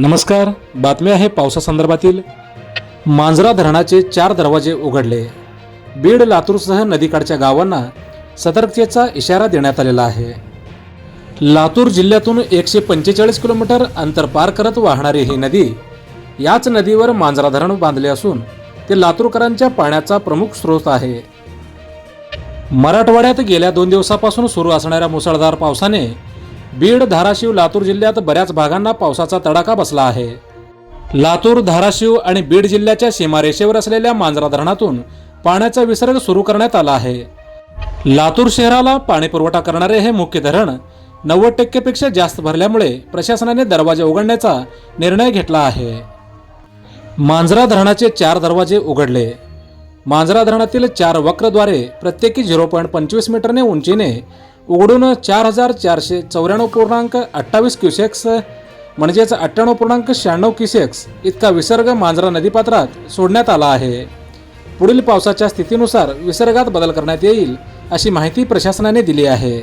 नमस्कार बातमी आहे पावसासंदर्भातील मांजरा धरणाचे चार दरवाजे उघडले. बीड लातूरसह नदीकाठच्या गावांना सतर्कतेचा इशारा देण्यात आलेला आहे. लातूर जिल्ह्यातून एकशे पंचेचाळीस किलोमीटर अंतर पार करत वाहणारी ही नदी याच नदीवर मांजरा धरण बांधले असून ते लातूरकरांच्या पाण्याचा प्रमुख स्रोत आहे. मराठवाड्यात गेल्या दोन दिवसापासून सुरू असणाऱ्या मुसळधार पावसाने बीड धाराशिव लातूर जिल्ह्यात बऱ्याच भागांना पावसाचा तडाखा बसला आहे. लातूर धाराशिव आणि बीड जिल्ह्याच्या सीमारेषेवर असलेल्या मांजरा धरणातून पाण्याचा विसर्ग सुरू करण्यात आला आहे. लातूर शहराला पाणी पुरवठा करणारे हे मुख्य धरण नव्वद टक्केपेक्षा जास्त भरल्यामुळे प्रशासनाने दरवाजे उघडण्याचा निर्णय घेतला आहे. मांजरा धरणाचे चार दरवाजे उघडले. मांजरा धरणातील चार वक्रद्वारे प्रत्येकी झिरो पॉईंट पंचवीस मीटरने उंचीने उघडून चार हजार चारशे चौऱ्याण्णव पूर्णांक अठ्ठावीस क्युसेक्स म्हणजेच अठ्ठ्याण्णव पूर्णांक शहाण्णव क्युसेक्स इतका विसर्ग मांजरा नदीपात्रात सोडण्यात आला आहे. पुढील पावसाच्या स्थितीनुसार विसर्गात बदल करण्यात येईल अशी माहिती प्रशासनाने दिली आहे.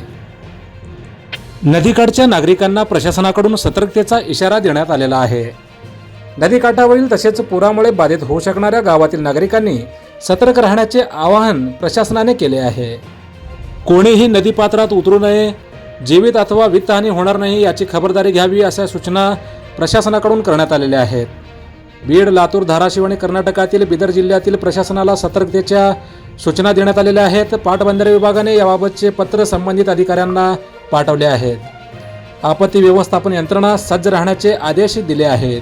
नदीकाठच्या नागरिकांना प्रशासनाकडून सतर्कतेचा इशारा देण्यात आलेला आहे. नदीकाठावरील तसेच पुरामुळे बाधित होऊ शकणाऱ्या गावातील नागरिकांनी सतर्क राहण्याचे आवाहन प्रशासनाने केले आहे. कोणीही नदीपात्रात उतरू नये जीवित अथवा वित्तहानी होणार नाही याची खबरदारी घ्यावी अशा सूचना प्रशासनाकडून करण्यात आलेल्या आहेत. बीड लातूर धाराशिव आणि कर्नाटकातील बिदर जिल्ह्यातील प्रशासनाला सतर्कतेच्या सूचना देण्यात आलेल्या आहेत. पाटबंधारे विभागाने याबाबतचे पत्र संबंधित अधिकाऱ्यांना पाठवले आहेत. आपत्ती व्यवस्थापन यंत्रणा सज्ज राहण्याचे आदेश दिले आहेत.